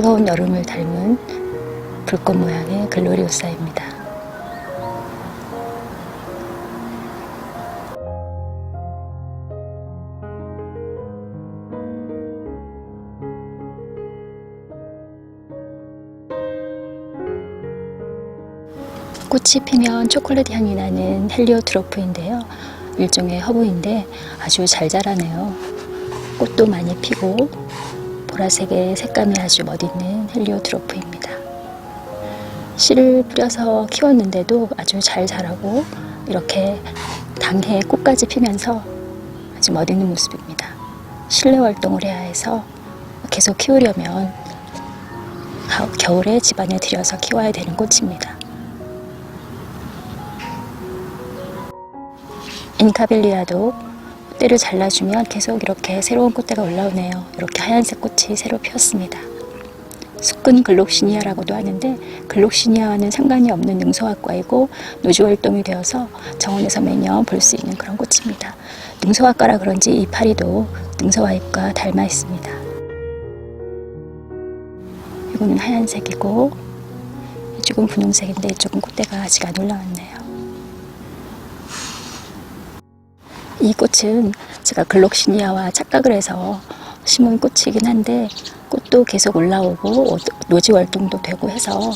뜨거운 여름을 닮은 불꽃 모양의 글로리오사입니다. 꽃이 피면 초콜릿 향이 나는 헬리오트로프인데요. 일종의 허브인데 아주 잘 자라네요. 꽃도 많이 피고 보라색의 색감이 아주 멋있는 헬리오트로프입니다. 씨를 뿌려서 키웠는데도 아주 잘 자라고 이렇게 당해 꽃까지 피면서 아주 멋있는 모습입니다. 실내 활동을 해야 해서 계속 키우려면 가- 겨울에 집안에 들여서 키워야 되는 꽃입니다. 인카빌리아도 꽃대를 잘라주면 계속 이렇게 새로운 꽃대가 올라오네요. 이렇게 하얀색 꽃이 새로 피었습니다. 숙근 글록시니아라고도 하는데 글록시니아와는 상관이 없는 능소학과이고 노주활동이 되어서 정원에서 매년 볼 수 있는 그런 꽃입니다. 능소학과라 그런지 이파리도 능소와 잎과 닮아 있습니다. 이거는 하얀색이고 이쪽은 분홍색인데 이쪽은 꽃대가 아직 안 올라왔네요. 이 꽃은 제가 글록시니아와 착각을 해서 심은 꽃이긴 한데 꽃도 계속 올라오고 노지 활동도 되고 해서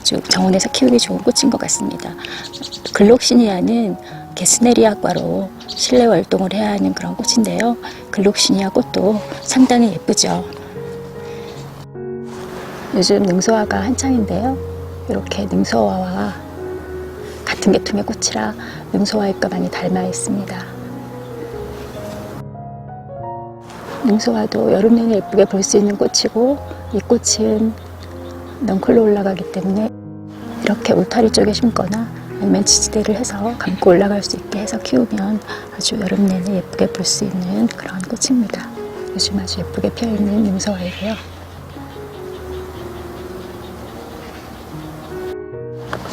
아주 정원에서 키우기 좋은 꽃인 것 같습니다. 글록시니아는 게스네리아과로 실내 활동을 해야 하는 그런 꽃인데요. 글록시니아 꽃도 상당히 예쁘죠. 요즘 능소화가 한창인데요. 이렇게 능소화와 계통의 꽃이라 능소화잎과 많이 닮아 있습니다. 능소화도 여름 내내 예쁘게 볼 수 있는 꽃이고 이 꽃은 넝클로 올라가기 때문에 이렇게 울타리 쪽에 심거나 아니면 지지대를 해서 감고 올라갈 수 있게 해서 키우면 아주 여름 내내 예쁘게 볼 수 있는 그런 꽃입니다. 요즘 아주 예쁘게 피어있는 능소화이고요.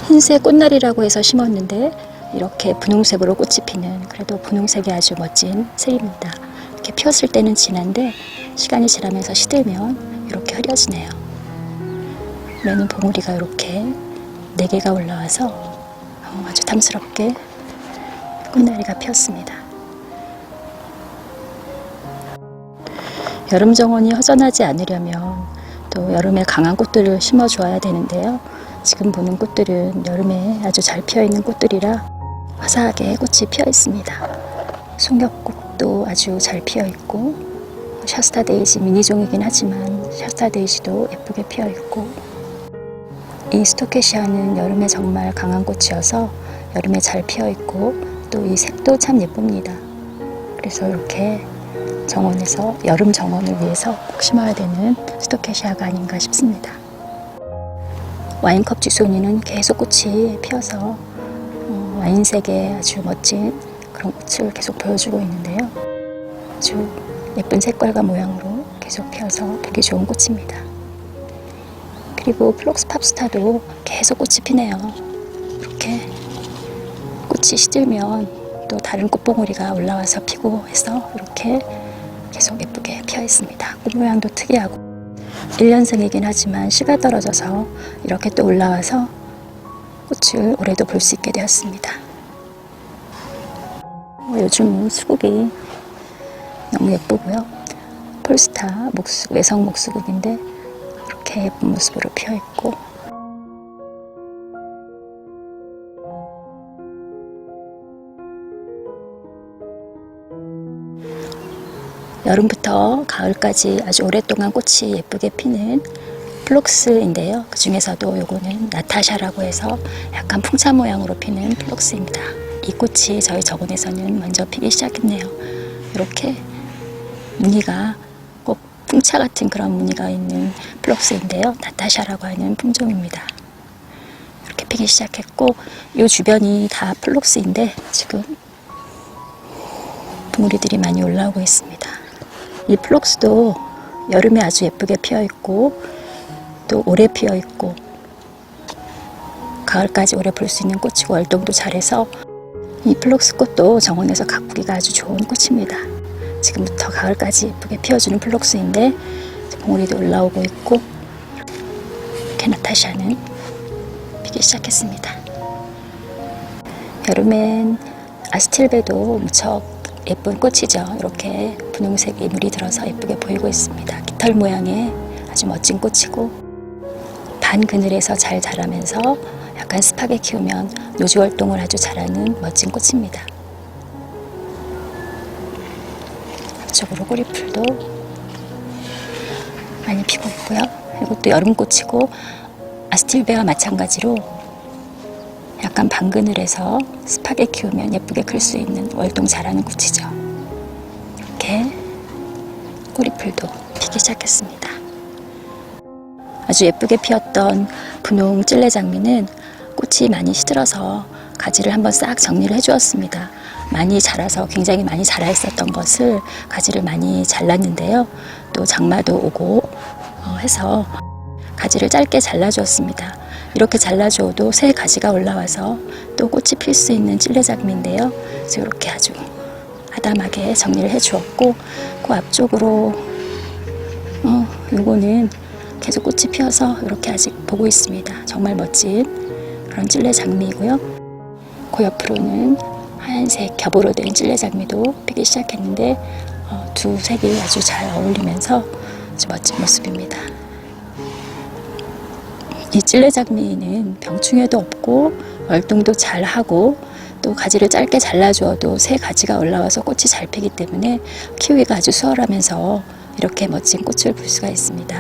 흰색 꽃날이라고 해서 심었는데 이렇게 분홍색으로 꽃이 피는 그래도 분홍색이 아주 멋진 색입니다. 이렇게 피었을 때는 진한데 시간이 지나면서 시들면 이렇게 흐려지네요. 매는 봉우리가 이렇게 네 개가 올라와서 어, 아주 탐스럽게 꽃나리가 피었습니다. 여름 정원이 허전하지 않으려면 또 여름에 강한 꽃들을 심어 주어야 되는데요. 지금 보는 꽃들은 여름에 아주 잘 피어 있는 꽃들이라 화사하게 꽃이 피어 있습니다. 송엽국도 아주 잘 피어 있고 샤스타 데이지 미니종이긴 하지만 샤스타 데이지도 예쁘게 피어 있고 이 스토케시아는 여름에 정말 강한 꽃이어서 여름에 잘 피어 있고 또 이 색도 참 예쁩니다. 그래서 이렇게 정원에서 여름 정원을 위해서 꼭 심어야 되는 스토케시아가 아닌가 싶습니다. 와인컵 쥐소니는 계속 꽃이 피어서 어, 와인색의 아주 멋진 그런 꽃을 계속 보여주고 있는데요. 아주 예쁜 색깔과 모양으로 계속 피어서 보기 좋은 꽃입니다. 그리고 플록스 팝스타도 계속 꽃이 피네요. 이렇게 꽃이 시들면 또 다른 꽃봉오리가 올라와서 피고 해서 이렇게 계속 예쁘게 피어 있습니다. 꽃 모양도 특이하고 1년생이긴 하지만 씨가 떨어져서 이렇게 또 올라와서 꽃을 올해도 볼 수 있게 되었습니다. 어, 요즘 수국이 너무 예쁘고요. 폴스타 목수, 외성 목수국인데 이렇게 예쁜 모습으로 피어 있고 여름부터 가을까지 아주 오랫동안 꽃이 예쁘게 피는 플록스인데요. 그 중에서도 요거는 나타샤라고 해서 약간 풍차 모양으로 피는 플록스입니다. 이 꽃이 저희 정원에서는 먼저 피기 시작했네요. 이렇게 무늬가 꼭 풍차 같은 그런 무늬가 있는 플록스인데요. 나타샤라고 하는 품종입니다. 이렇게 피기 시작했고 이 주변이 다 플록스인데 지금 봉우리들이 많이 올라오고 있습니다. 이 플록스도 여름에 아주 예쁘게 피어 있고 또 오래 피어 있고 가을까지 오래 볼 수 있는 꽃이고 활동도 잘해서 이 플록스 꽃도 정원에서 가꾸기가 아주 좋은 꽃입니다. 지금부터 가을까지 예쁘게 피어주는 플록스인데 봉우리도 올라오고 있고 게나타샤는 피기 시작했습니다. 여름엔 아스틸베도 무척 예쁜 꽃이죠. 이렇게 분홍색 이물이 들어서 예쁘게 보이고 있습니다. 깃털 모양의 아주 멋진 꽃이고 반 그늘에서 잘 자라면서 약간 습하게 키우면 노주 활동을 아주 잘하는 멋진 꽃입니다. 앞쪽으로 꼬리풀도 많이 피고 있고요. 이것도 여름꽃이고 아스틸베와 마찬가지로 약간 반그늘에서 습하게 키우면 예쁘게 클 수 있는 월동 잘하는 꽃이죠. 이렇게 꼬리풀도 피기 시작했습니다. 아주 예쁘게 피었던 분홍 찔레 장미는 꽃이 많이 시들어서 가지를 한번 싹 정리를 해주었습니다. 많이 자라서 굉장히 많이 자라 있었던 것을 가지를 많이 잘랐는데요. 또 장마도 오고 어, 해서 가지를 짧게 잘라주었습니다. 이렇게 잘라주어도 새 가지가 올라와서 또 꽃이 필 수 있는 찔레장미인데요. 그래서 이렇게 아주 아담하게 정리를 해주었고 그 앞쪽으로 어, 요거는 계속 꽃이 피어서 이렇게 아직 보고 있습니다. 정말 멋진 그런 찔레 장미이고요. 그 옆으로는 하얀색 겹으로 된 찔레 장미도 피기 시작했는데 어, 두 색이 아주 잘 어울리면서 아주 멋진 모습입니다. 이 찔레 장미는 병충해도 없고 월동도 잘 하고 또 가지를 짧게 잘라주어도 새 가지가 올라와서 꽃이 잘 피기 때문에 키우기가 아주 수월하면서 이렇게 멋진 꽃을 볼 수가 있습니다.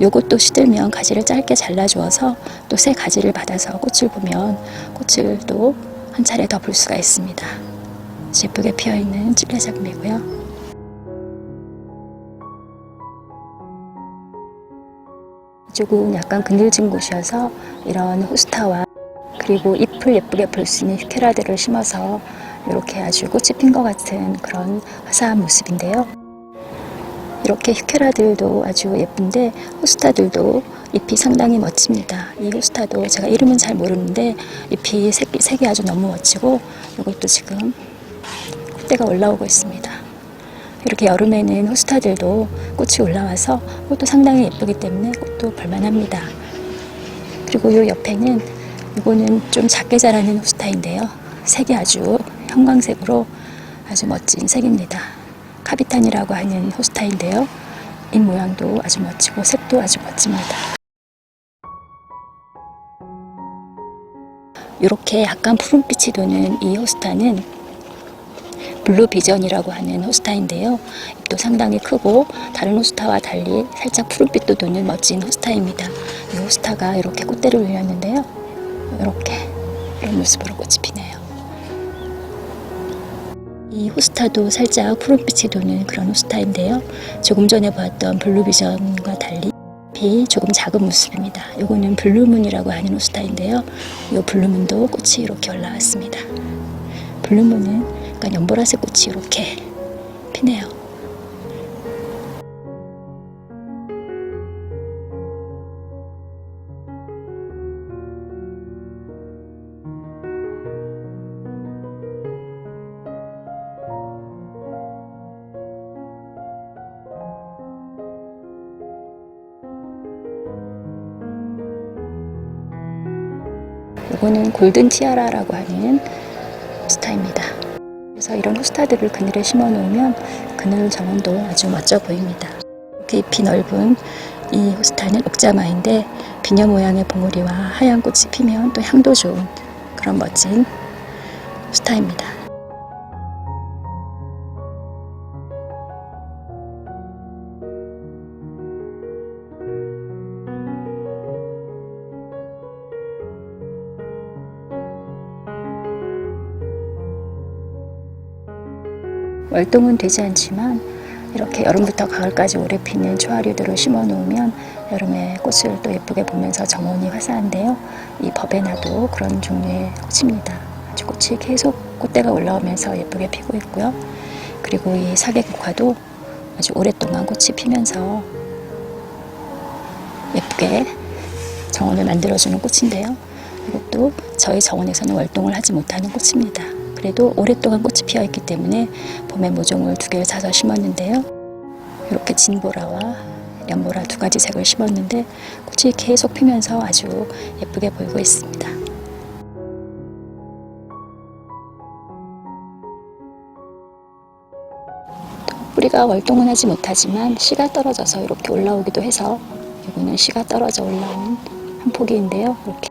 요것도 시들면 가지를 짧게 잘라주어서 또 새 가지를 받아서 꽃을 보면 꽃을 또 한 차례 더 볼 수가 있습니다. 예쁘게 피어있는 찔레장미고요. 이쪽은 약간 그늘진 곳이어서 이런 호스타와 그리고 잎을 예쁘게 볼 수 있는 휴케라들을 심어서 이렇게 아주 꽃이 핀 것 같은 그런 화사한 모습인데요. 이렇게 휴케라들도 아주 예쁜데 호스타들도 잎이 상당히 멋집니다. 이 호스타도 제가 이름은 잘 모르는데 잎이 색이, 색이 아주 너무 멋지고 이것도 지금 꽃대가 올라오고 있습니다. 이렇게 여름에는 호스타들도 꽃이 올라와서 꽃도 상당히 예쁘기 때문에 꽃도 볼만합니다. 그리고 이 옆에는 이거는 좀 작게 자라는 호스타인데요. 색이 아주 형광색으로 아주 멋진 색입니다. 카비탄이라고 하는 호스타인데요. 잎 모양도 아주 멋지고 색도 아주 멋집니다. 이렇게 약간 푸른빛이 도는 이 호스타는 블루 비전이라고 하는 호스타인데요. 잎도 상당히 크고 다른 호스타와 달리 살짝 푸른빛도 도는 멋진 호스타입니다. 이 호스타가 이렇게 꽃대를 올렸는데요. 이렇게 이런 모습으로 꽃이 피네요. 이 호스타도 살짝 푸른빛이 도는 그런 호스타인데요. 조금 전에 보았던 블루 비전과 달리 잎이 조금 작은 모습입니다. 이거는 블루문이라고 하는 호스타인데요. 이 블루문도 꽃이 이렇게 올라왔습니다. 블루문은 약간 연보라색 꽃이 이렇게 피네요. 이거는 골든 티아라라고 하는 스타입니다. 그래서 이런 호스타들을 그늘에 심어 놓으면 그늘 정원도 아주 멋져 보입니다. 잎이 넓은 이 호스타는 옥자마인데 비녀 모양의 봉우리와 하얀 꽃이 피면 또 향도 좋은 그런 멋진 호스타입니다. 월동은 되지 않지만 이렇게 여름부터 가을까지 오래 피는 초하류들을 심어 놓으면 여름에 꽃을 또 예쁘게 보면서 정원이 화사한데요. 이 버베나도 그런 종류의 꽃입니다. 아주 꽃이 계속 꽃대가 올라오면서 예쁘게 피고 있고요. 그리고 이 사계국화도 아주 오랫동안 꽃이 피면서 예쁘게 정원을 만들어주는 꽃인데요. 이것도 저희 정원에서는 월동을 하지 못하는 꽃입니다. 그래도 오랫동안 꽃 이 피어 있기 때문에 봄에 모종을 두 개를 사서 심었는데요. 이렇게 진보라와 연보라 두 가지 색을 심었는데 꽃이 계속 피면서 아주 예쁘게 보이고 있습니다. 뿌리가 월동은 하지 못하지만 씨가 떨어져서 이렇게 올라오기도 해서 이거는 씨가 떨어져 올라온 한 포기인데요. 이렇게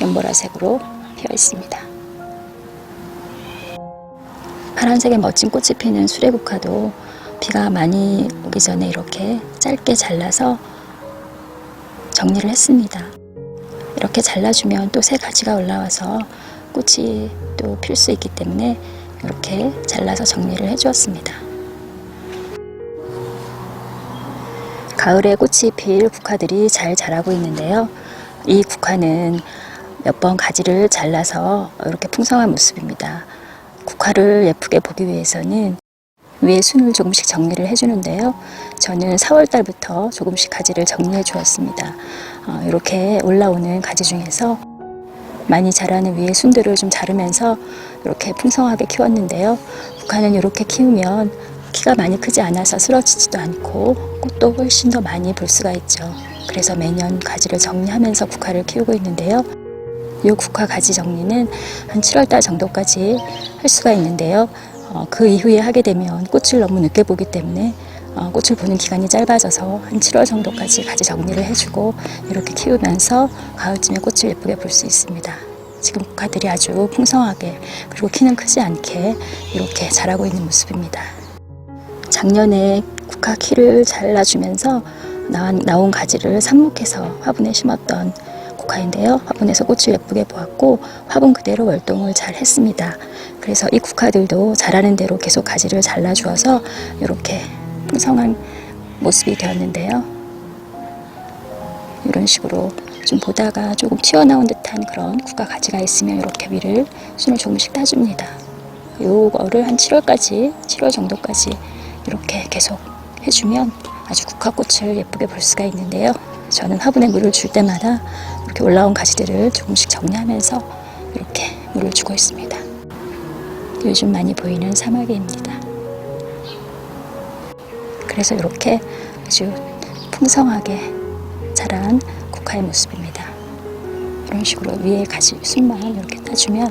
연보라색으로 피어 있습니다. 파란색의 멋진 꽃이 피는 수레국화도 비가 많이 오기 전에 이렇게 짧게 잘라서 정리를 했습니다. 이렇게 잘라주면 또 새 가지가 올라와서 꽃이 또 필 수 있기 때문에 이렇게 잘라서 정리를 해주었습니다. 가을에 꽃이 필 국화들이 잘 자라고 있는데요. 이 국화는 몇 번 가지를 잘라서 이렇게 풍성한 모습입니다. 국화를 예쁘게 보기 위해서는 위에 순을 조금씩 정리를 해주는데요. 저는 4월 달부터 조금씩 가지를 정리해 주었습니다. 어, 이렇게 올라오는 가지 중에서 많이 자라는 위에 순들을 좀 자르면서 이렇게 풍성하게 키웠는데요. 국화는 이렇게 키우면 키가 많이 크지 않아서 쓰러지지도 않고 꽃도 훨씬 더 많이 볼 수가 있죠. 그래서 매년 가지를 정리하면서 국화를 키우고 있는데요. 이 국화 가지 정리는 한 7월 달 정도까지 할 수가 있는데요. 어, 그 이후에 하게 되면 꽃을 너무 늦게 보기 때문에 어, 꽃을 보는 기간이 짧아져서 한 7월 정도까지 가지 정리를 해주고 이렇게 키우면서 가을쯤에 꽃을 예쁘게 볼 수 있습니다. 지금 국화들이 아주 풍성하게 그리고 키는 크지 않게 이렇게 자라고 있는 모습입니다. 작년에 국화 키를 잘라주면서 나온, 나온 가지를 삽목해서 화분에 심었던 국화인데요. 화분에서 꽃을 예쁘게 보았고 화분 그대로 월동을 잘 했습니다. 그래서 이 국화들도 자라는 대로 계속 가지를 잘라주어서 이렇게 풍성한 모습이 되었는데요. 이런 식으로 좀 보다가 조금 튀어나온 듯한 그런 국화 가지가 있으면 이렇게 위를 순을 조금씩 따줍니다. 요거를 한 7월까지, 7월 정도까지 이렇게 계속 해주면 아주 국화꽃을 예쁘게 볼 수가 있는데요. 저는 화분에 물을 줄 때마다 이렇게 올라온 가지들을 조금씩 정리하면서 이렇게 물을 주고 있습니다. 요즘 많이 보이는 사마귀입니다. 그래서 이렇게 아주 풍성하게 자란 국화의 모습입니다. 이런 식으로 위에 가지 순만 이렇게 따주면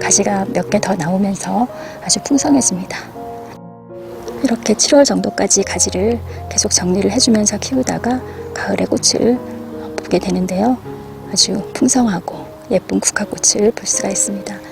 가지가 몇 개 더 나오면서 아주 풍성해집니다. 이렇게 7월 정도까지 가지를 계속 정리를 해주면서 키우다가 가을에 꽃을 되는데요. 아주 풍성하고 예쁜 국화꽃을 볼 수가 있습니다.